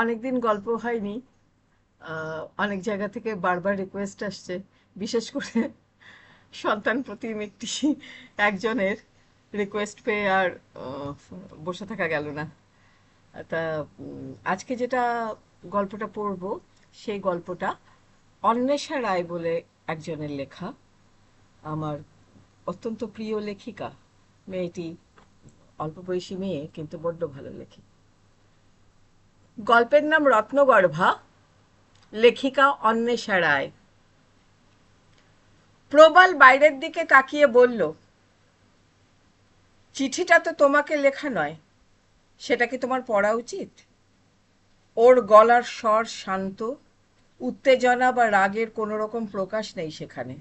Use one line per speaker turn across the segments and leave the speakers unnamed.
অনেকদিন গল্প হয়নি। অনেক জায়গা থেকে বারবার রিকোয়েস্ট আসছে, বিশেষ করে সন্তান প্রতিম একটি একজনের রিকোয়েস্ট পেয়ে আর বসে থাকা গেল না। তা আজকে যেটা গল্পটা পড়ব, সেই গল্পটা অন্বেষা রায় বলে একজনের লেখা। আমার অত্যন্ত প্রিয় লেখিকা। মেয়েটি অল্প বয়সী মেয়ে, কিন্তু বড্ড ভালো লেখে গল্পের নাম রত্নগর্ভা, লেখিকা অন্বেষা রায়। প্রবাল বাইরের দিকে তাকিয়ে বলল, চিঠিটা তো তোমাকে লেখা নয়, সেটা কি তোমার পড়া উচিত? ওর গলার স্বর শান্ত, উত্তেজনা বা রাগের কোনো রকম প্রকাশ নেই সেখানে।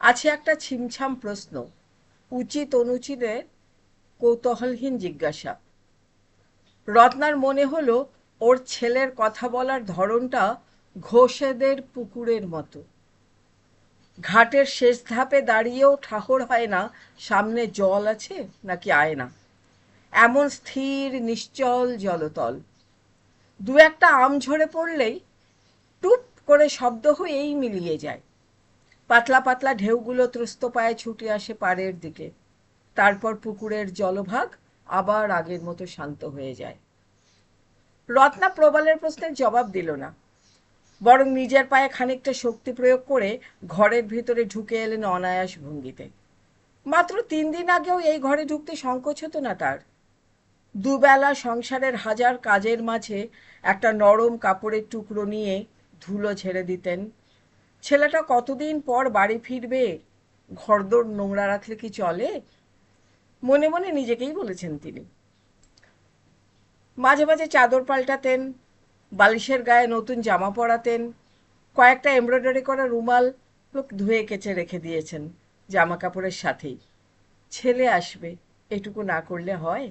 আছে একটা ছিমছাম প্রশ্ন, উচিত অনুচিতে কৌতূহলহীন জিজ্ঞাসা। রত্নার মনে হলো ওর ছেলের কথা বলার ধরনটা ঘোষেদের পুকুরের মতো। ঘাটের শেষ ধাপে দাঁড়িয়েও ঠাহর হয় না, সামনে জল আছে নাকি আয়না? এমন স্থির, নিশ্চল জলতল। দু একটা আম ঝরে পড়লেই টুপ করে শব্দ হয়েই মিলিয়ে যায়। পাতলা পাতলা ঢেউগুলো ত্রস্ত পায়ে ছুটে আসে পাড়ের দিকে। তারপর পুকুরের জলভাগ আবার আগের মতো শান্ত হয়ে যায়। রত্না প্রবালের প্রশ্নের জবাব দিল না। বরং নিজের পায়ে খানিকটা শক্তি প্রয়োগ করে ঘরের ভিতরে ঢুকে এলেন অনায়াস ভঙ্গিতে। মাত্র তিন দিন আগেও এই ঘরে ঢুকতে সংকোচ হতো না তার। দুবেলা সংসারের হাজার কাজের মাঝে একটা নরম কাপড়ের টুকরো নিয়ে ধুলো ঝেড়ে দিতেন। ছেলেটা কতদিন পর বাড়ি ফিরবে? ঘরদোর নোংরা রাখলে কি চলে? মনে মনে নিজেকেই বলেছেন তিনি। মাঝে মাঝে চাদর পাল্টাতেন, বালিশের গায়ে নতুন জামা পরাতেন, কয়েকটা এমব্রয়ডারি করা রুমাল লোক ধুয়ে কেচে রেখে দিয়েছেন জামা কাপড়ের সাথেই। ছেলে আসবে, এটুকু না করলে হয়?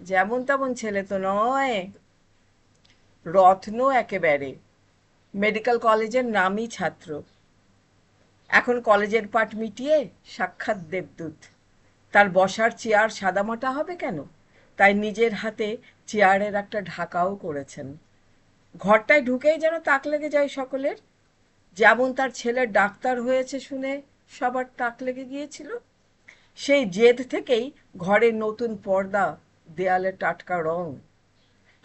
যেমন তেমন ছেলে তো নয়। রত্ন একেবারে। মেডিকেল কলেজের নামই ছাত্র। এখন কলেজের পাঠ মিটিয়ে সাক্ষাৎ দেবদূত। তার বসার চেয়ার সাদামাটা হবে কেন? তাই নিজের হাতে চেয়ারের একটা ঢাকাও করেছেন। ঘরটায় ঢুকেই যেন তাক লেগে যায় সকলের। যেমন তার ছেলের ডাক্তার হয়েছে শুনে সবার তাক লেগে গিয়েছিল, সেই জেদ থেকেই ঘরের নতুন পর্দা, দেয়ালে টাটকা রং,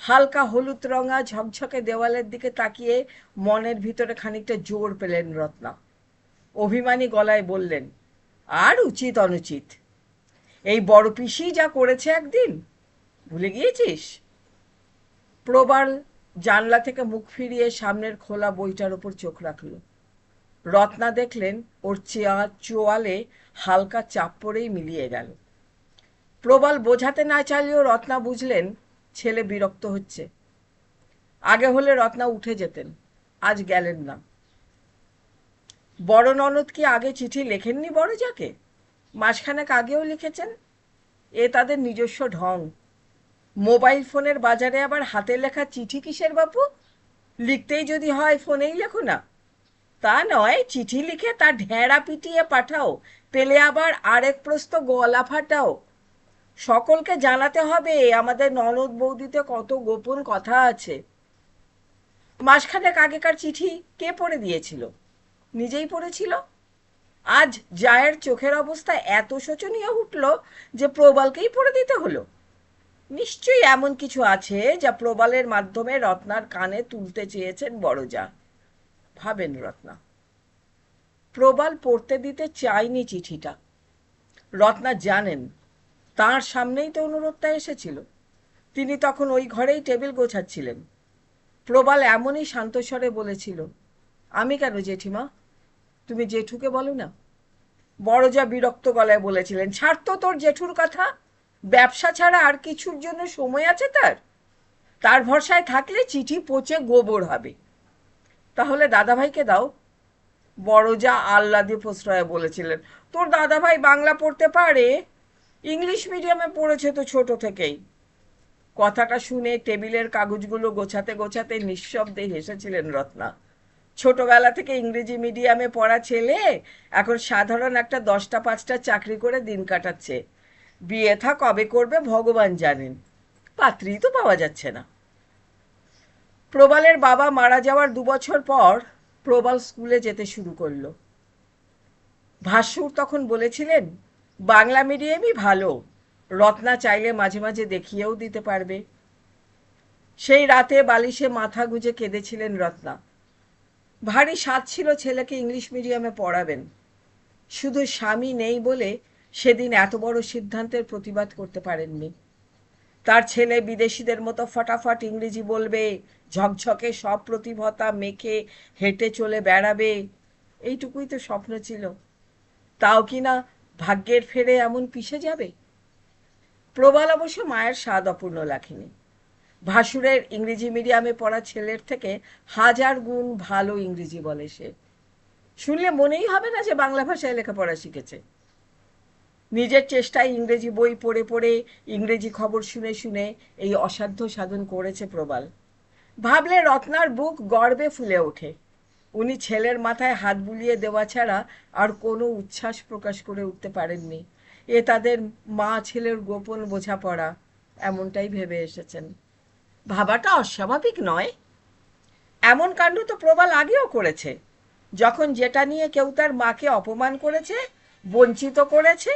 হালকা হলুদ রঙা ঝকঝকে দেওয়ালের দিকে তাকিয়ে মনের ভিতরে খানিকটা জোর পেলেন রত্না। অভিমানী গলায় বললেন, আর উচিত অনুচিত। এই বড় পিসি যা করেছে একদিন ভুলে গিয়েছিস? প্রবাল জানলা থেকে মুখ ফিরিয়ে সামনের খোলা বইটার উপর চোখ রাখল। রত্না দেখলেন ওর চেয়ার চোয়ালে হালকা চাপ পড়েই মিলিয়ে গেল। প্রবাল বোঝাতে না চাইলেও রত্না বুঝলেন ছেলে বিরক্ত হচ্ছে। আগে হলে রত্না উঠে যেতেন, আজ গেলেন না। বড় ননদ কি আগে চিঠি লেখেননি বড় যাকে মাসখানেক আগেও লিখেছেন? এ তাদের নিজস্ব ঢং। মোবাইল ফোনের বাজারে আবার হাতে লেখা চিঠি কিসের বাপু? লিখতেই যদি হয় ফোনেই লেখো না। তা নয়, চিঠি লিখে তা ঢেঁড়া পিটিয়ে পাঠাও, পেলে আবার আরেক প্রস্ত গলা ফাটাও। সকলকে জানাতে হবে, আমাদের ননদ বৌদিতে কত গোপন কথা আছে। মাসখানেক আগেকার চিঠি কে পড়ে দিয়েছিল? নিজেই পড়েছিল? আজ জায়ের চোখের অবস্থা এত শোচনীয় উঠল যে প্রবালকেই পড়ে দিতে হলো। নিশ্চয়ই এমন কিছু আছে যা প্রবালের মাধ্যমে রত্নার কানে তুলতে চেয়েছেন বড়জা। ভাবেন রত্না। প্রবাল পড়তে দিতে চায়নি চিঠিটা। রত্না জানেন, তার সামনেই তো অনুরোধটা এসেছিল। তিনি তখন ওই ঘরেই টেবিল গোছাচ্ছিলেন। প্রবাল এমনই শান্তস্বরে বলেছিল, আমি কেন জেঠিমা? তুমি জেঠুকে বলো না? বড় যা বিরক্ত গলায় বলেছিলেন, ছাড় তো তোর জেঠুর কথা। ব্যবসা ছাড়া আর কিছুর জন্য সময় আছে তার? তার ভরসায় থাকলে চিঠি পচে গোবর হবে। তাহলে দাদাভাইকে দাও। বড় যা আহ্লাদে প্রশ্রয়ে বলেছিলেন। তোর দাদাভাই বাংলা পড়তে পারে? ইংলিশ মিডিয়ামে পড়েছে তো ছোট থেকেই। কথাটা শুনে টেবিলের কাগজগুলো গোছাতে গোছাতে নিঃশব্দে হেসেছিলেন রত্না। ছোটবেলা থেকে ইংরেজি মিডিয়ামে পড়া ছেলে এখন সাধারণ একটা দশটা পাঁচটা চাকরি করে দিন কাটাচ্ছে। বিয়ে থা কবে করবে ভগবান জানেন। পাত্রী তো পাওয়া যাচ্ছে না। প্রবালের বাবা মারা যাওয়ার দু বছর পর প্রবাল স্কুলে যেতে শুরু করল। ভাস্যুর তখন বলেছিলেন, বাংলা মিডিয়ামই ভালো, রত্না চাইলে মাঝে মাঝে দেখিয়েও দিতে পারবে। সেই রাতে বালিশে মাথা গুঁজে কেঁদেছিলেন রত্না। ভারী স্বাদ ছিল ছেলেকে ইংলিশ মিডিয়ামে পড়াবেন। শুধু স্বামী নেই বলে সেদিন এত বড় সিদ্ধান্তের প্রতিবাদ করতে পারেননি। তার ছেলে বিদেশিদের মতো ফটাফট ইংরেজি বলবে, ঝকঝকে সব প্রতিভতা মেখে হেঁটে চলে বেড়াবে। এইটুকুই তো স্বপ্ন ছিল। তাও কি না ভাগ্যের ফেরে এমন পিষে যাবে? প্রবাল অবশ্য মায়ের স্বাদ অপূর্ণ রাখেনি। ভাসুরের ইংরেজি মিডিয়ামে পড়া ছেলের থেকে হাজার গুণ ভালো ইংরেজি বলে সে। শুনলে মনেই হবে না যে বাংলা ভাষায় লেখাপড়া শিখেছে। নিজের চেষ্টায় ইংরেজি বই পড়ে পড়ে ইংরেজি খবর শুনে শুনে এই অসাধ্য সাধন করেছে প্রবাল। ভাবলে রত্নার বুক গর্বে ফুলে ওঠে। উনি ছেলের মাথায় হাত বুলিয়ে দেওয়া ছাড়া আর কোনো উচ্ছ্বাস প্রকাশ করে উঠতে পারেননি। এ তাদের মা ছেলের গোপন বোঝাপড়া, এমনটাই ভেবে এসেছেন। ভাবাটা অস্বাভাবিক নয়। এমন কাণ্ড তো প্রবাল আগেও করেছে। যখন যেটা নিয়ে কেউ তার মাকে অপমান করেছে, বঞ্চিত করেছে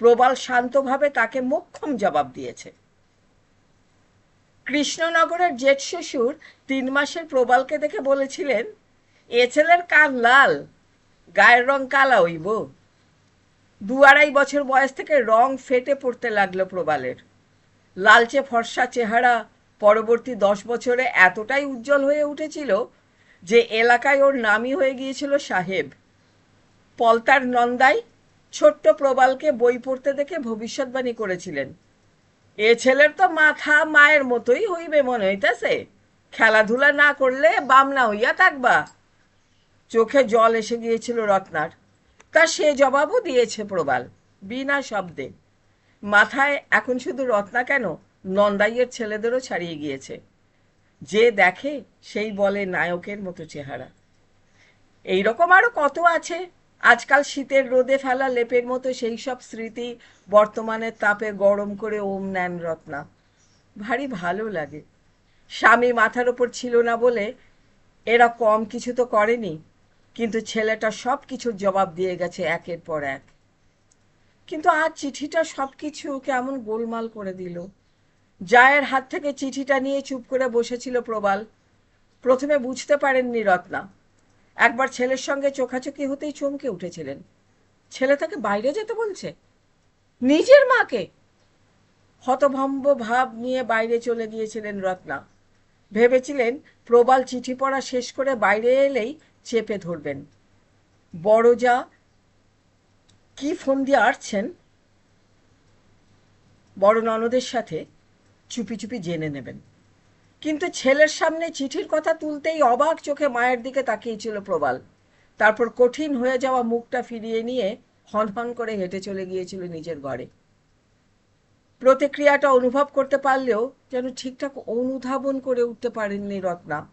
প্রবাল শান্তভাবে তাকে মোক্ষম জবাব দিয়েছে। কৃষ্ণনগরের জেঠ শ্বশুর তিন মাসের প্রবালকে দেখে বলেছিলেন, এ ছেলের কান লাল, গায়ের রং কালা হইব দু আড়াই বছর বয়স থেকে রং ফেটে পড়তে লাগল প্রবালের। লালচে ফর্সা চেহারা পরবর্তী দশ বছরে এতটাই উজ্জ্বল হয়ে উঠেছিল যে এলাকায় ওর নামই হয়ে গিয়েছিল সাহেব। পলতার নন্দাই ছোট্ট প্রবালকে বই পড়তে দেখে ভবিষ্যৎবাণী করেছিলেন। এ ছেলের তো মাথা মায়ের মতোই হইবে মনে হইতেছে। খেলাধুলা না করলে বামনা হইয়া থাকবা। চোখে জল এসে গিয়েছিল রত্নার। তা সে জবাবও দিয়েছে প্রবাল, বিনা শব্দে। মাথায় এখন শুধু রত্না কেন নন্দাইয়ের ছেলেদেরও ছাড়িয়ে গিয়েছে। যে দেখে সেই বলে নায়কের মতো চেহারা। এইরকম আরও কত আছে? আজকাল শীতের রোদে ফেলা লেপের মতো সেই সব স্মৃতি বর্তমানের তাপে গরম করে ওম নেন রত্না। ভারী ভালো লাগে। স্বামী মাথার ওপর ছিল না বলে এরা কম কিছু তো করেনি, কিন্তু ছেলেটা সব কিছুর জবাব দিয়ে গেছে একের পর এক। কিন্তু আজ চিঠিটা সব কিছু কেমন গোলমাল করে দিল। জায়ের হাত থেকে চিঠিটা নিয়ে চুপ করে বসেছিল প্রবাল। প্রথমে বুঝতে পারেননি রত্না। একবার ছেলের সঙ্গে চোখাচোখি হতেই চমকে উঠেছিলেন। ছেলে তাকে বাইরে যেতে বলছে? নিজের মাকে? হতভম্ব ভাব নিয়ে বাইরে চলে গিয়েছিলেন রত্না। ভেবেছিলেন প্রবাল চিঠি পড়া শেষ করে বাইরে এলেই চেপে ধরবেন। বড় যা, কি ফোন দিয়ে আসছেন বড় ননদের সাথে চুপি চুপি জেনে নেবেন। কিন্তু ছেলের সামনে চিঠির কথা তুলতেই অবাক চোখে মায়ের দিকে তাকিয়েছিল প্রবাল। তারপর কঠিন হয়ে যাওয়া মুখটা ফিরিয়ে নিয়ে হনহন করে হেঁটে চলে গিয়েছিল নিজের ঘরে। প্রতিক্রিয়াটা অনুভব করতে পারলেও যেন ঠিকঠাক অনুধাবন করে উঠতে পারেননি রত্না।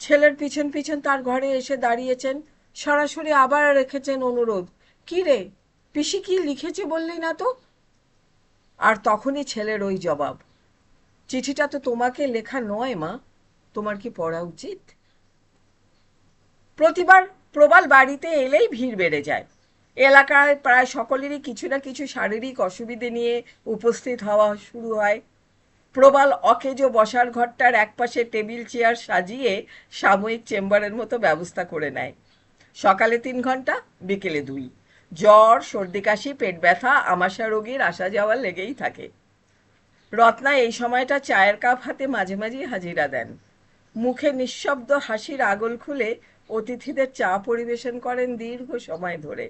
ছেলের পিছন পিছন তার ঘরে এসে দাঁড়িয়েছেন, সরাসরি আবার রেখেছেন অনুরোধ। কি রে, পিসি কি লিখেছে বললি না তো? আর তখনই ছেলের ওই জবাব। চিঠিটা তো তোমাকে লেখা নয়, মা। তোমার কি পড়া উচিত? প্রতিবার প্রবাল বাড়িতে এলেই ভিড় বেড়ে যায়। এলাকায় প্রায় সকলেরই কিছু না কিছু শারীরিক অসুবিধে নিয়ে উপস্থিত হওয়া শুরু হয়। প্রবাল অকেজো বসার ঘরটার একপাশে টেবিল, চেয়ার সাজিয়ে সাময়িক চেম্বারের মতো ব্যবস্থা করে নেয়। সকালে তিন ঘণ্টা, বিকেলে দুই। জ্বর, সর্দি, কাশি, পেট ব্যথা আমাশা রোগীর আসা যাওয়া লেগেই থাকে। রত্না এই সময়টা চায়ের কাপ হাতে মাঝে মাঝেই হাজিরা দেন। মুখে নিঃশব্দ হাসির আগল খুলে অতিথিদের চা পরিবেশন করেন দীর্ঘ সময় ধরে।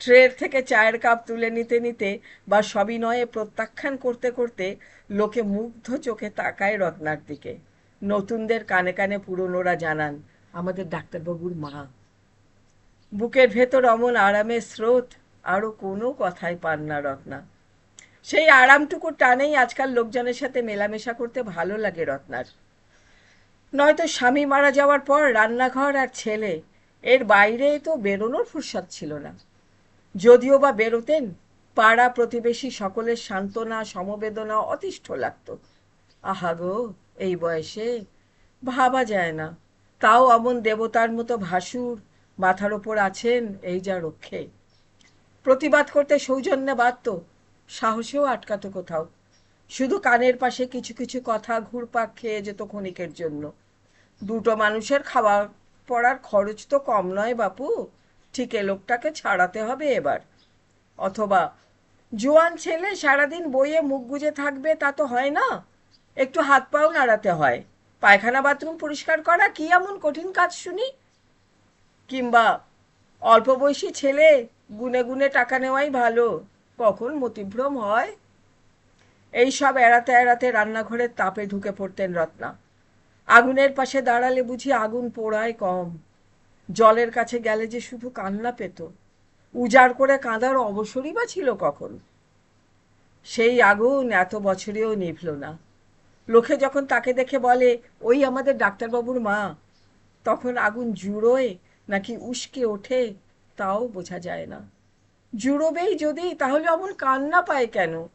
ট্রের থেকে চায়ের কাপ তুলে নিতে নিতে বা সবিনয়ে প্রত্যাখ্যান করতে করতে লোকে মুগ্ধ চোখে তাকায় রত্নার দিকে। নতুনদের কানে কানে পুরনোরা জানান, আমাদের ডাক্তারবাবুর মা। বুকের ভেতর অমন আরামের স্রোত আরও কোনো কথাই পান না রত্না। সেই আরামটুকুর টানেই আজকাল লোকজনের সাথে মেলামেশা করতে ভালো লাগে রত্নার। নয়তো স্বামী মারা যাওয়ার পর রান্নাঘর আর ছেলে, এর বাইরে তো বেরোনোর ফুরসত ছিল না। যদিও বা বেরোতেন, পাড়া প্রতিবেশী সকলের সান্ত্বনা, সমবেদনা অতিষ্ঠ লাগতো। আহা গো, এই বয়সে ভাবা যায় না। তাও অমন দেবতার মতো ভাসুর মাথার ওপর আছেন এই যা রক্ষে। প্রতিবাদ করতে সৌজন্যে বাধ্য সাহসেও আটকাতো কোথাও। শুধু কানের পাশে কিছু কিছু কথা ঘুরপাক খেয়ে যেত ক্ষণিকের জন্য। দুটো মানুষের খাওয়া পড়ার খরচ তো কম নয় বাপু। ঠিক এ লোকটাকে ছাড়াতে হবে এবার। অথবা, জোয়ান ছেলে সারাদিন বইয়ে মুখ গুজে থাকবে তা তো হয় না। একটু হাত পাও নাড়াতে হয়। পায়খানা বাথরুম পরিষ্কার করা কি এমন কঠিন কাজ শুনি? কিংবা, অল্প বয়সী ছেলে গুনে গুনে টাকা নেওয়াই ভালো। কখন মতিভ্রম হয়? এই সব এড়াতে এড়াতে রান্নাঘরের তাপে ঢুকে পড়তেন রত্না। আগুনের পাশে দাঁড়ালে বুঝি আগুন পোড়ায় কম। জলের কাছে গেলে যে শুধু কান্না পেত। উজাড় করে কাঁদার অবসরই বা ছিল কখন? সেই আগুন এত বছরেও নিভল না। লোকে যখন তাকে দেখে বলে, ওই আমাদের ডাক্তারবাবুর মা তখন আগুন জুড়োয় নাকি উস্কে ওঠে, তাও বোঝা যায় না। জুড়োবেই যদি, তাহলে অমন কান্না পায় কেন?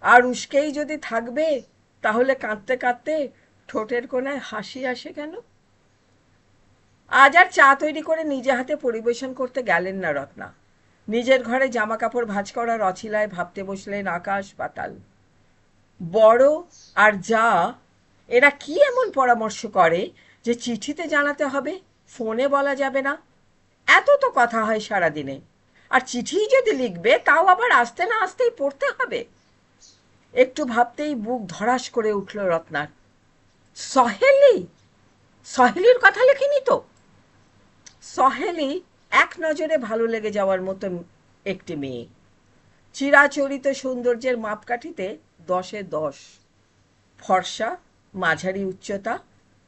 আর উস্কেই যদি থাকবে, তাহলে কাঁদতে কাঁদতে ঠোঁটের কোনায় হাসি আসে কেন? আজ আর চা তৈরি করে নিজে হাতে পরিবেশন করতে গেলেন না রত্না। নিজের ঘরে জামা কাপড় ভাঁজ করার অছিলায় ভাবতে বসলেন আকাশ পাতাল। বড় আর যা, এরা কি এমন পরামর্শ করে যে চিঠিতে জানাতে হবে, ফোনে বলা যাবে না? এত তো কথা হয় সারাদিনে। আর চিঠি যদি লিখবে, তাও আবার আসতে না আসতেই পড়তে হবে। একটু ভাবতেই বুক ধরাস করে উঠল রত্নার। সহেলি? সহেলির কথা লেখিনি তো? সহেলি এক নজরে ভালো লেগে যাওয়ার মতো একটি মেয়ে। চিরাচরিত সৌন্দর্যের মাপকাঠিতে দশে দশ। ফর্সা, মাঝারি উচ্চতা,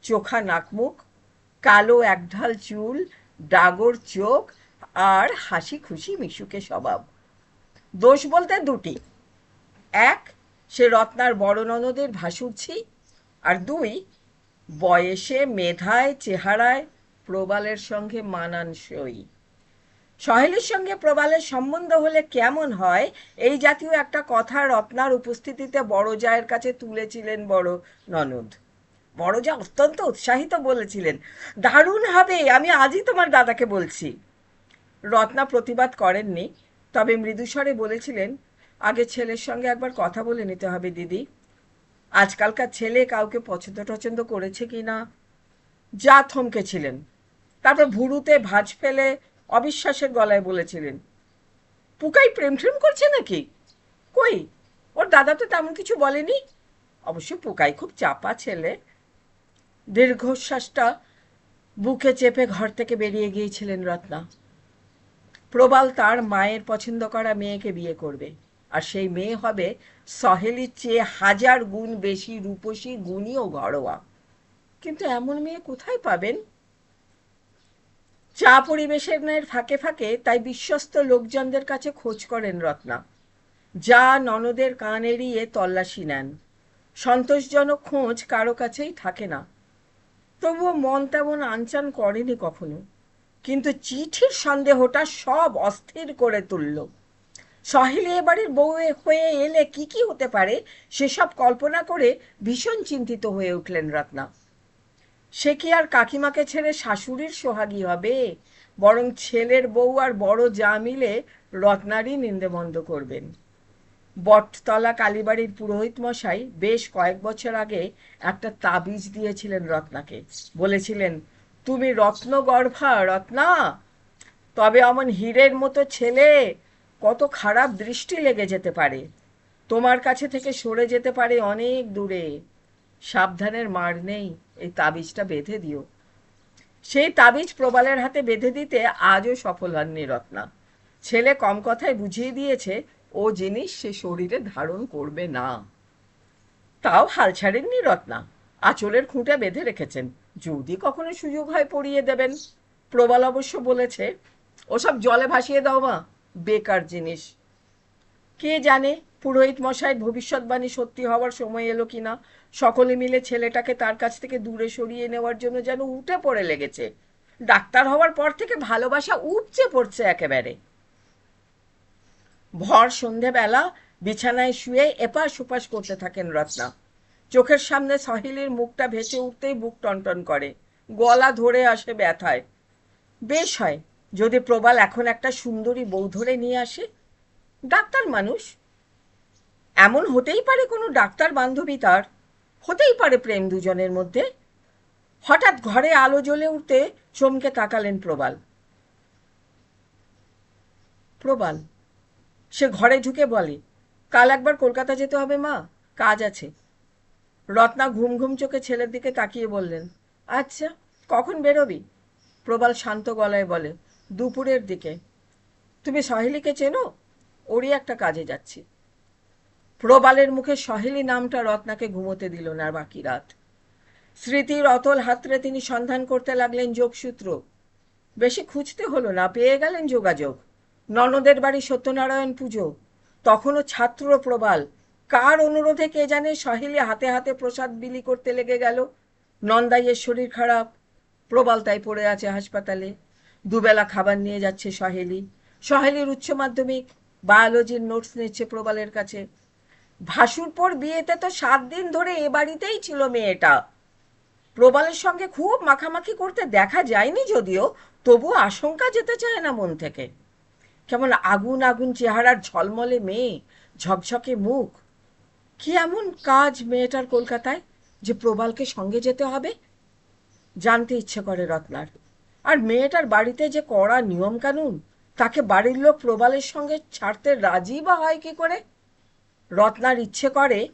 চোখা নাকমুখ, কালো একঢাল চুল, ডাগর চোখ আর হাসি খুশি মিশুকে স্বভাব। দোষ বলতে দুটি। এক, সে রত্নার বড় ননদের ভাসুরছি। আর দুই, বয়সে, মেধায়, চেহারায়, প্রবালের সঙ্গে মানানসই। সহেলির সঙ্গে প্রবালের সম্বন্ধ হলে কেমন হয়? এই জাতীয় একটা কথা রত্নার উপস্থিতিতে বড় জায়ের কাছে তুলেছিলেন বড় ননদ। বড় যা অত্যন্ত উৎসাহিত বলেছিলেন, দারুণ হবে, আমি আজই তোমার দাদাকে বলছি। রত্না প্রতিবাদ করেননি। তবে মৃদুস্বরে বলেছিলেন, আগে ছেলের সঙ্গে একবার কথা বলে নিতে হবে, দিদি। আজকালকার ছেলে কাউকে পছন্দ টছন্দ করেছে কি না? যা থমকেছিলেন। তারপর ভুরুতে ভাঁজ ফেলে অবিশ্বাসের গলায় বলেছিলেন, পুকাই প্রেম ট্রেম করছে নাকি? কই? ওর দাদা তো তেমন কিছু বলেনি? অবশ্য পুকাই খুব চাপা ছেলে। দীর্ঘশ্বাসটা বুকে চেপে ঘর থেকে বেরিয়ে গিয়েছিলেন রত্না। প্রবাল তার মায়ের পছন্দ করা মেয়েকে বিয়ে করবে। আর সেই মেয়ে হবে সহেলির চেয়ে হাজার গুণ বেশি রূপসী, গুণী ও ঘরোয়া। কিন্তু এমন মেয়ে কোথায় পাবেন? চা পরিবেশনের ফাঁকে ফাঁকে তাই বিশ্বস্ত লোকজনদের কাছে খোঁজ করেন রত্না। যা ননদের কান এড়িয়ে তল্লাশি নেন। সন্তোষজনক খোঁজ কারও কাছেই থাকে না। তবুও মন তেমন আনচান করেনি কখনো। কিন্তু চিঠির সন্দেহটা সব অস্থির করে তুলল। সহেলি এবারের বউ হয়ে এলে কি কি হতে পারে, সেসব কল্পনা করে ভীষণ চিন্তিত হয়ে উঠলেন রত্না। সে কি আর কাকিমাকে ছেড়ে শাশুড়ির সোহাগী হবে? বরং ছেলের বউ আর বড় যা মিলে রত্নারই নিন্দেবন্ধ করবেন। বটতলা কালীবাড়ির পুরোহিত মশাই বেশ কয়েক বছর আগে একটা তাবিজ দিয়েছিলেন রত্নাকে। বলেছিলেন তুমি রত্ন গর্ভা রত্না। তবে অমন হীরের মতো ছেলে, কত খারাপ দৃষ্টি লেগে যেতে পারে। তোমার কাছে থেকে সরে যেতে পারে অনেক দূরে। সাবধানের মার নেই, এই তাবিজটা বেঁধে দিও। সেই তাবিজ প্রবালের হাতে বেঁধে দিতে আজও সফল হননি রত্না। ছেলে কম কথায় বুঝিয়ে দিয়েছে, ও জিনিস সে শরীরে ধারণ করবে না। তাও হাল ছাড়েননি রত্না। আঁচলের খুঁটে বেঁধে রেখেছেন। যদি কখনো সুযোগ হয় পড়িয়ে দেবেন। প্রবাল অবশ্য বলেছে, ওসব জলে ভাসিয়ে দাও মা, বেকার জিনিস। কে জানে পুরোহিত মশাইয়ের ভবিষ্যৎবাণী সত্যি হওয়ার সময় এলো কিনা? সকলে মিলে ছেলেটাকে তার কাছ থেকে দূরে সরিয়ে নেওয়ার জন্য যেন উঠে পড়ে লেগেছে। ডাক্তার হওয়ার পর থেকে ভালোবাসা উপচে পড়ছে একেবারে। ভর সন্ধেবেলা বিছানায় শুয়ে এপাশ ওপাশ করতে থাকেন রত্না। চোখের সামনে সহিলির মুখটা ভেসে উঠতেই বুক টনটন করে। গলা ধরে আসে ব্যথায়। বেশ হয়, যদি প্রবাল এখন একটা সুন্দরী বউ ধরে নিয়ে আসে। ডাক্তার মানুষ? এমন হতেই পারে কোনো ডাক্তার বান্ধবী তার। হতেই পারে প্রেম দুজনের মধ্যে। হঠাৎ ঘরে আলো জ্বলে উঠতে চমকে তাকালেন প্রবাল। প্রবাল, সে ঘরে ঢুকে বলে, কাল একবার কলকাতা যেতে হবে মা, কাজ আছে। রত্না ঘুম ঘুম চোখে ছেলের দিকে তাকিয়ে বললেন আচ্ছা কখন বেরোবি? প্রবাল শান্ত গলায় বলে, দুপুরের দিকে। তুমি সহেলিকে চেনো? ওরই একটা কাজে যাচ্ছি। প্রবালের মুখে সহেলি নামটা রত্নাকে ঘুমোতে দিল না বাকি রাত। স্মৃতির অতল হাতরে তিনি সন্ধান করতে লাগলেন যোগসূত্র। বেশি খুঁজতে হলো না, পেয়ে গেলেন যোগাযোগ। ননদের বাড়ি সত্যনারায়ণ পুজো। তখনও ছাত্র প্রবাল কার অনুরোধে কে জানে সহেলি হাতে হাতে প্রসাদ বিলি করতে লেগে গেল। নন্দাইয়ের শরীর খারাপ, প্রবাল তাই পড়ে আছে হাসপাতালে। দুবেলা খাবার নিয়ে যাচ্ছে সহেলি। সহেলির উচ্চ মাধ্যমিক, বায়োলজির নোটস নিচ্ছে প্রবালের কাছে। ভাসুর পর বিয়েতে তো সাত দিন ধরে এ বাড়িতেই ছিল মেয়েটা। প্রবালের সঙ্গে খুব মাখামাখি করতে দেখা যায়নি যদিও, তবু আশঙ্কা যেতে চায় না মন থেকে। কেমন আগুন আগুন চেহারার ঝলমলে মেয়ে, ঝকঝকে মুখ। কি এমন কাজ মেয়েটার কলকাতায় যে প্রবালকে সঙ্গে যেতে হবে? জানতে ইচ্ছে করে রত্নার। আর মেয়েটার বাড়িতে যে কড়া নিয়ম কানুন তাকে বাড়ির লোক প্রবালের সঙ্গে ছাড়তে রাজি বা হয় কি করে? রত্নার ইচ্ছে করে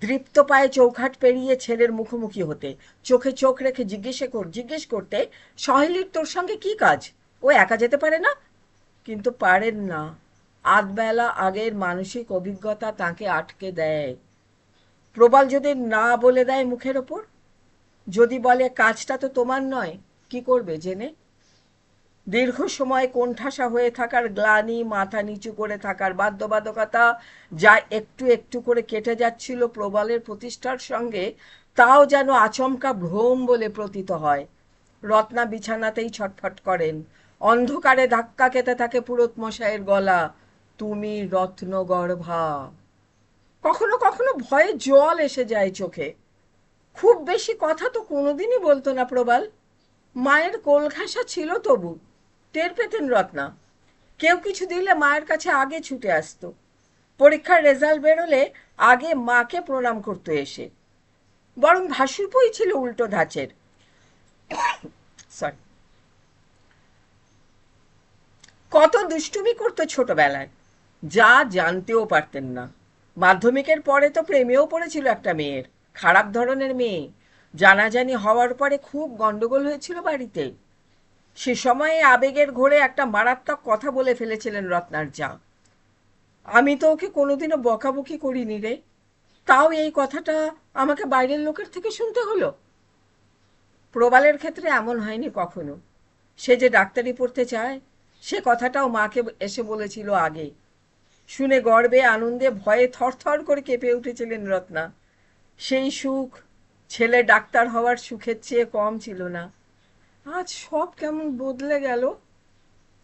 দৃপ্ত পায়ে চৌখাট পেরিয়ে ছেলের মুখোমুখি হতে, চোখে চোখ রেখে জিজ্ঞেসে জিজ্ঞেস করতে, সহেলির তোর সঙ্গে কি কাজ? ও একা যেতে পারে না? কিন্তু পারেন না। আধবেলা আগের মানসিক অভিজ্ঞতা তাকে আটকে দেয়। প্রবাল যদি না বলে দেয় মুখের ওপর? যদি বলে, কাজটা তো তোমার নয় কি করবে জেনে? দীর্ঘ সময় কোণঠাসা হয়ে থাকার গ্লানি, মাথা নিচু করে থাকার বাধ্যবাধকতা যা একটু একটু করে কেটে যাচ্ছিল প্রবালের প্রতিষ্ঠার সঙ্গে, তাও যেন আচমকা ভ্রম বলে প্রতীত হয়। রত্না বিছানাতেই ছটফট করেন। অন্ধকারে ধাক্কা খেতে থাকে পুরোত মশাইয়ের গলা। তুমি রত্নগর্ভা। কখনো কখনো ভয়ে জল এসে যায় চোখে। খুব বেশি কথা তো কোনোদিনই বলতো না প্রবাল। মায়ের কোল ঘাসা ছিল তবু, টের পেতেন রত্না। কেউ কিছু দিলে মায়ের কাছে আগে ছুটে আসতো। পরীক্ষার রেজাল্ট বেরোলে আগে মাকে প্রণাম করতো এসে। বরং ভাসুরপই ছিল উল্টো ধাঁচের। সরি কত দুষ্টুমি করতো ছোটবেলায়। যা জানতেও পারতেন না। মাধ্যমিকের পরে তো প্রেমেও পড়েছিল একটা মেয়ের। খারাপ ধরনের মেয়ে। জানাজানি হওয়ার পরে খুব গন্ডগোল হয়েছিল বাড়িতে। সে সময়ে আবেগের ঘোরে একটা মারাত্মক কথা বলে ফেলেছিলেন রত্নার যা আমি তো ওকে কোনোদিনও বকাবকি করিনি রে। তাও এই কথাটা আমাকে বাইরের লোকের থেকে শুনতে হলো? প্রবালের ক্ষেত্রে এমন হয়নি কখনো। সে যে ডাক্তারি পড়তে চায়, সে কথাটাও মাকে এসে বলেছিল আগে। শুনে গর্বে, আনন্দে, ভয়ে থরথর করে কেঁপে উঠেছিলেন রত্না। সেই সুখ, ছেলে ডাক্তার হওয়ার সুখের চেয়ে কম ছিল না। আজ সব কেমন বদলে গেল।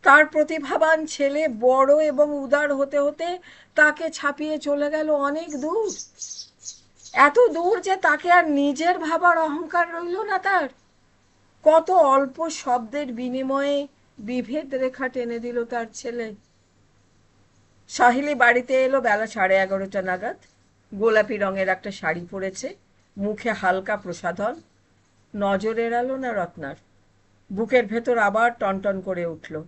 তার প্রতিভাবান ছেলে বড় এবং উদার হতে হতে তাকে ছাপিয়ে চলে গেল অনেক দূর। এত দূর যে তাকে আর নিজের ভাবার অহংকার রইল না তার। কত অল্প শব্দের বিনিময়ে বিভেদ রেখা টেনে দিল তার ছেলে। সাহিলি বাড়িতে এলো বেলা সাড়ে এগারোটা নাগাদ। গোলাপি রঙের একটা শাড়ি পরেছে। মুখে হালকা প্রসাধন। নজর এড়ালো না রত্নার। বুকের ভেতর আবার টনটন করে উঠল।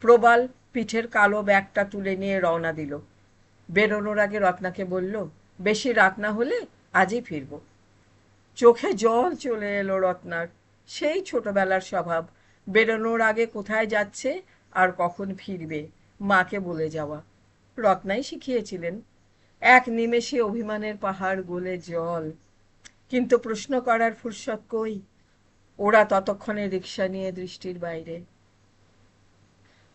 প্রবাল পিঠের কালো ব্যাগটা তুলে নিয়ে রওনা দিল। বেরোনোর আগে রত্নাকে বলল, বেশি রাত না হলে আজই ফিরব। চোখে জল চলে এলো রত্নার। সেই ছোটবেলার স্বভাব। বেরোনোর আগে কোথায় যাচ্ছে আর কখন ফিরবে, মাকে বলে যাওয়া। রত্নাই শিখিয়েছিলেন। এক নিমেষে অভিমানের পাহাড় গলে জল। কিন্তু প্রশ্ন করার ফুরসত কই? ওরা ততক্ষণে রিক্সা নিয়ে দৃষ্টির বাইরে।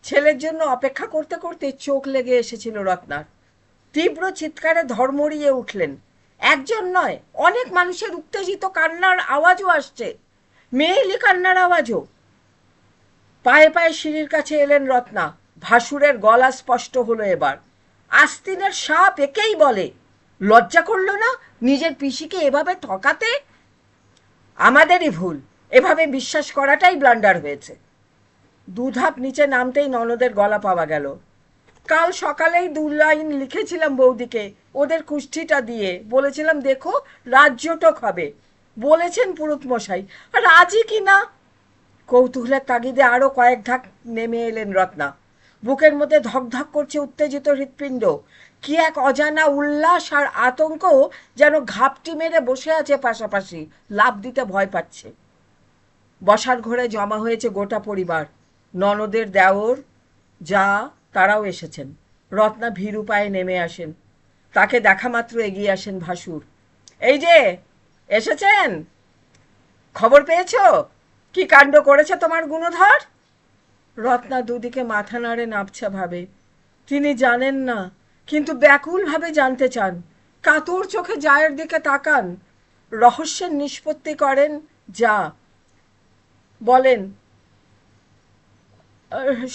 ছেলের জন্য অপেক্ষা করতে করতে চোখ লেগে এসেছিল রত্নার। তীব্র চিৎকারে ধর্মড়িয়ে উঠলেন। একজন নয়, অনেক মানুষের উত্তেজিত কান্নার আওয়াজও আসছে। মেয়েলি কান্নার আওয়াজও। পায়ে পায়ে সিঁড়ির কাছে এলেন রত্না। ভাসুরের গলা স্পষ্ট হলো এবার। আস্তিনের সাপ একেই বলে। লজ্জা করল না নিজের পিসিকে এভাবে ঠকাতে? আমাদেরই ভুল। এভাবে বিশ্বাস করাটাই ব্লান্ডার হয়েছে। দুধাপ নিচে নামতেই ননদের গলা পাওয়া গেল। কাল সকালেই দু লাইন লিখেছিলাম বৌদিকে ওদের কুষ্ঠিটা দিয়ে। বলেছিলাম, দেখো, রাজ্যটক হবে। বলেছেন পুরুত মশাই। আজই কি না? কৌতূহলের তাগিদে আরও কয়েক ধাক নেমে এলেন রত্না। বুকের মধ্যে ধকধক করছে উত্তেজিত হৃৎপিণ্ড। কি এক অজানা উল্লাস আর আতঙ্ক যেন ঘাপটি মেরে বসে আছে পাশাপাশি। লাভ দিতে ভয় পাচ্ছে। বসার ঘরে জমা হয়েছে গোটা পরিবার। ননদের দেওর, যা তারাও এসেছেন। রত্না ভীরু পায়ে নেমে আসেন। তাকে দেখা মাত্র এগিয়ে আসেন ভাসুর। এই যে, এসেছেন? খবর পেয়েছ? কি কাণ্ড করেছে তোমার গুণধর? রত্না দুদিকে মাথা নাড়ে নাপছা ভাবে। তিনি জানেন না, কিন্তু ব্যাকুলভাবে জানতে চান। কাতর চোখে জায়ের দিকে তাকান। রহস্যের নিষ্পত্তি করেন যা। বলেন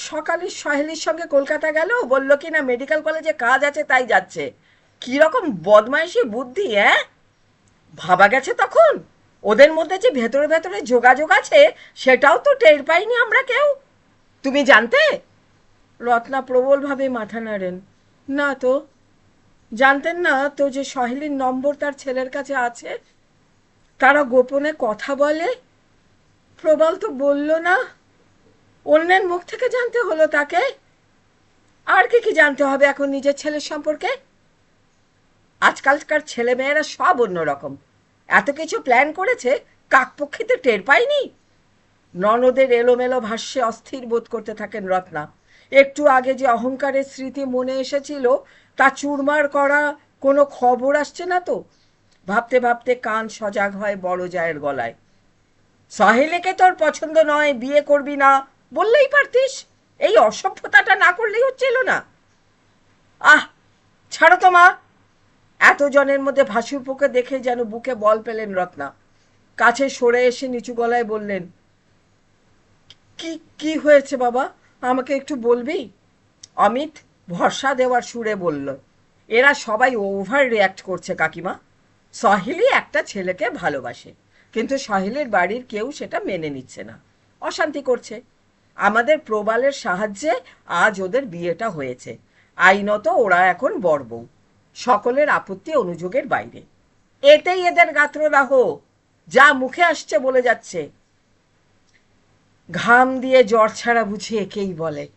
সকালে সহেলির সঙ্গে কলকাতা গেল? বলল কি না মেডিকেল কলেজে কাজ আছে, তাই যাচ্ছে। কি রকম বদমাইশি বুদ্ধি হ্যাঁ ভাবা গেছে তখন? ওদের মধ্যে যে ভেতরে ভেতরে যোগাযোগ আছে, সেটাও তো টের পাইনি আমরা কেউ। তুমি জানতে? রত্না প্রবলভাবে মাথা নাড়েন। না তো। জানতেন না তো যে সহেলির নম্বর তার ছেলের কাছে আছে? তারা গোপনে কথা বলে? প্রবল তো বলল না। অন্যের মুখ থেকে জানতে হলো তাকে। আর কি কি জানতে হবে এখন নিজের ছেলের সম্পর্কে? আজকালকার ছেলেমেয়েরা সব অন্যরকম। এত কিছু প্ল্যান করেছে, কাকপক্ষিতে টের পায়নি? ননদের এলোমেলো ভাষ্যে অস্থির বোধ করতে থাকেন রত্না। একটু আগে যে অহংকারের স্মৃতি মনে এসেছিল, তা চুরমার করা কোনো খবর আসছে না তো? ভাবতে ভাবতে কান সজাগ হয় বড় জায়ের গলায়। সাহেলেকে তোর পছন্দ নয়, বিয়ে করবি না, বললেই পারতিস, এই অসভ্যতাটা না করলেই হচ্ছিল না। আহ, ছাড়ো তো মা। এত জনের মধ্যে ভাসুরপোকে দেখে যেন বুকে বল পেলেন রত্না। কাছে সরে এসে নিচু গলায় বললেন কি কি হয়েছে বাবা? আমাকে একটু বলবি? অমিত ভরসা দেওয়ার সুরে বলল, এরা সবাই ওভার রিয়াক্ট করছে, কাকিমা। সহিলি একটা ছেলেকে ভালোবাসে, কিন্তু সহিলের বাড়ির কেউ সেটা মেনে নিচ্ছে না। অশান্তি করছে। আমাদের প্রবালের সাহায্যে আজ ওদের বিয়েটা হয়েছে। আইনত ওরা এখন বড় বউ। সকলের আপত্তি অনুযোগের বাইরে। এতেই এদের গাত্রদাহ। যা মুখে আসছে বলে যাচ্ছে। ঘাম দিয়ে জ্বর ছাড়া বুঝি একেই বলে।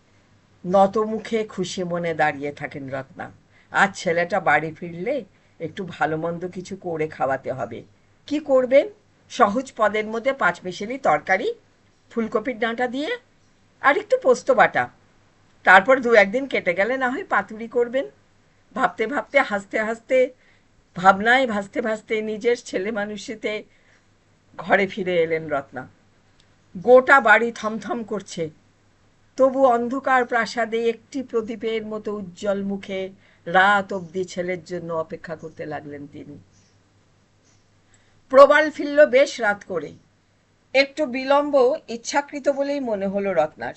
নত মুখে খুশি মনে দাঁড়িয়ে থাকেন রত্না। আজ ছেলেটা বাড়ি ফিরলে একটু ভালো মন্দ কিছু করে খাওয়াতে হবে। কি করবেন? সহজ পদের মধ্যে পাঁচ মিশেলি তরকারি, ফুলকপির ডাঁটা দিয়ে, আর একটু পোস্ত বাটা। তারপর দু একদিন কেটে গেলে না হয় পাতুরি করবেন। ভাবতে ভাবতে, হাসতে হাসতে, ভাবনায় ভাসতে ভাসতে নিজের ছেলে মানুষেতে ঘরে ফিরে এলেন রত্না। গোটা বাড়ি থমথম করছে। তবু অন্ধকার প্রাসাদে একটি প্রদীপের মতো উজ্জ্বল মুখে রাত অবধি ছেলের জন্য অপেক্ষা করতে লাগলেন তিনি। প্রবাল ফিরল বেশ রাত করে। একটু বিলম্ব ইচ্ছাকৃত বলেই মনে হলো রত্নার।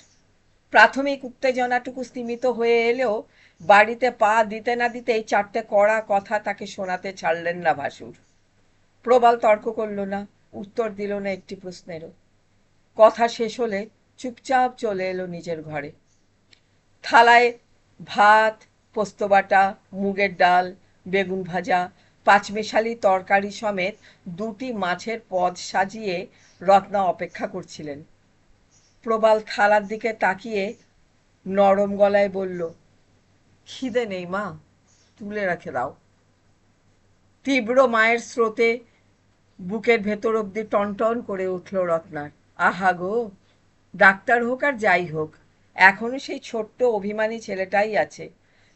প্রাথমিক উত্তেজনাটুকু স্তিমিত হয়ে এলেও বাড়িতে পা দিতে না দিতেই চারটে কড়া কথা তাকে শোনাতে ছাড়লেন না ভাসুর। প্রবাল তর্ক করল না, উত্তর দিল না একটি প্রশ্নেরও। কথা শেষ হলে চুপচাপ চলে এলো নিজের ঘরে। থালায় ভাত পোস্তবাটা মুগের ডাল, বেগুন ভাজা, পাঁচমেশালি তরকারি সমেত দুটি মাছের পদ সাজিয়ে রত্না অপেক্ষা করছিলেন। প্রবাল থালার দিকে তাকিয়ে নরম গলায় বলল, খিদে নেই মা, তুলে রাখে দাও। তীব্র মায়ের স্রোতে বুকের ভেতর অবধি টনটন করে উঠল রত্নার। আহা গো, ডাক্তার হোক আর যাই হোক, এখনও সেই ছোট্ট অভিমানী ছেলেটাই আছে,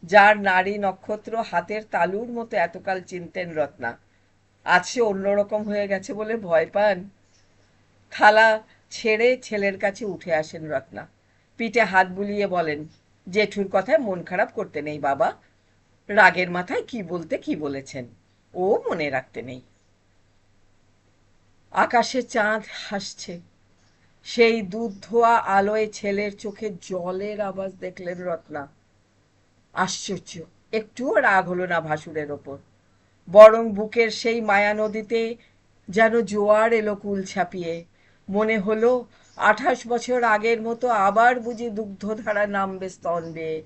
যার নারী নক্ষত্র হাতের তালুর মতো এতকাল চিনতেন রত্না। আজ সে অন্যরকম হয়ে গেছে বলে ভয় পান। থালা ছেড়ে ছেলের কাছে উঠে আসেন রত্না। পিঠে হাত বুলিয়ে বলেন, জেঠুর কথায় মন খারাপ করতে নেই বাবা। রাগের মাথায় কি বলতে কি বলেছেন? ও মনে রাখতে নেই। আকাশে চাঁদ হাসছে। সেই দুধ ধোয়া আলোয় ছেলের চোখে জলের আওয়াজ দেখলেন রত্না। আশ্চর্য, একটুও রাগ হলো না ভাসুরের ওপর। বরং বুকের সেই মায়া নদীতে যেন জোয়ার এলো কুল ছাপিয়ে। মনে হলো, আঠাশ বছর আগের মতো আবার বুঝি দুগ্ধধারা নামবে স্তন বেয়ে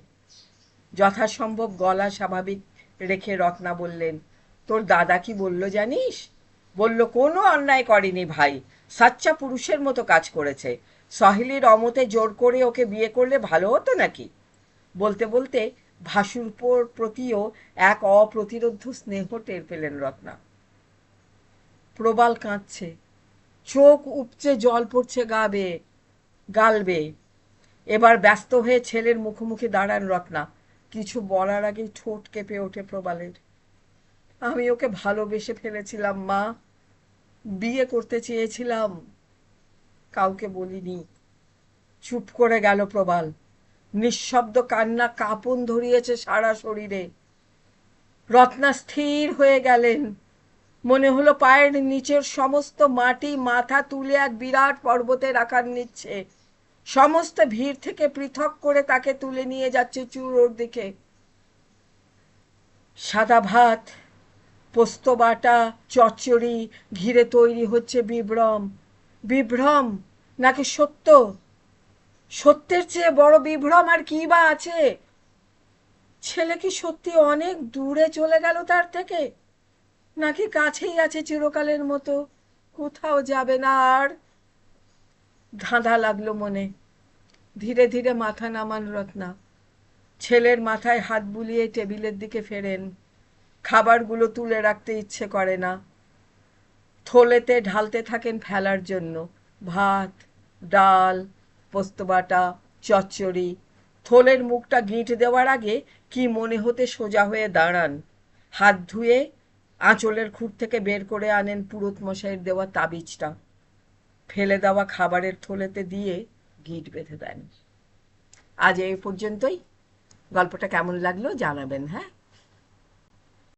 যথাসম্ভব গলা স্বাভাবিক রেখে রত্না বললেন, তোর দাদা কি বলল জানিস? বলল, কোনো অন্যায় করেনি ভাই। সাচ্চা পুরুষের মতো কাজ করেছে। সহেলির অমতে জোর করে ওকে বিয়ে করলে ভালো হতো নাকি? বলতে বলতে ভাসুর প্রতিও এক অপ্রতিরোধ্য স্নেহ টের পেলেন রত্না। প্রবাল কাঁদছে। চোখ উপচে জল পড়ছে গা বেয়ে গাল বেয়ে এবার ব্যস্ত হয়ে ছেলের মুখোমুখি দাঁড়ান রত্না। কিছু বলার আগেই ঠোঁট কেঁপে ওঠে প্রবালের। আমি ওকে ভালোবেসে ফেলেছিলাম, মা। বিয়ে করতে চেয়েছিলাম। কাউকে বলিনি। চুপ করে গেল প্রবাল। নিঃশব্দ কান্না কাঁপন ধরিয়েছে সারা শরীরে। রত্না স্থির হয়ে গেলেন। মনে হলো পায়ের নিচের সমস্ত মাটি মাথা তুলে এক বিরাট পর্বতের আকার নিচ্ছে। সমস্ত ভিড় থেকে পৃথক করে তাকে তুলে নিয়ে যাচ্ছে চূড়োর দিকে। সাদা ভাত পোস্ত বাটা চচ্চড়ি ঘিরে তৈরি হচ্ছে বিভ্রম। বিভ্রম? নাকি সত্য? সত্যের চেয়ে বড় বিভ্রম আর কি বা আছে? ছেলে কি সত্যি অনেক দূরে চলে গেল তার থেকে? নাকি কাছেই আছে চিরকালের মতো? কোথাও যাবে না আর? ধাঁধা লাগল মনে। ধীরে ধীরে মাথা নামান রত্না। ছেলের মাথায় হাত বুলিয়ে টেবিলের দিকে ফেরেন। খাবারগুলো তুলে রাখতে ইচ্ছে করে না। থলেতে ঢালতে থাকেন ফেলার জন্য। ভাত, ডাল পোস্তবাটা চচ্চড়ি। থলের মুখটা গিঁট দেওয়ার আগে কি মনে হতে সোজা হয়ে দাঁড়ান? হাত ধুয়ে আঁচলের খুঁট থেকে বের করে আনেন পুরুত মশাইয়ের দেওয়া তাবিজটা। ফেলে দেওয়া খাবারের থলেতে দিয়ে গিট বেঁধে দেন। আজ এই পর্যন্তই। গল্পটা কেমন লাগল জানাবেন হ্যাঁ?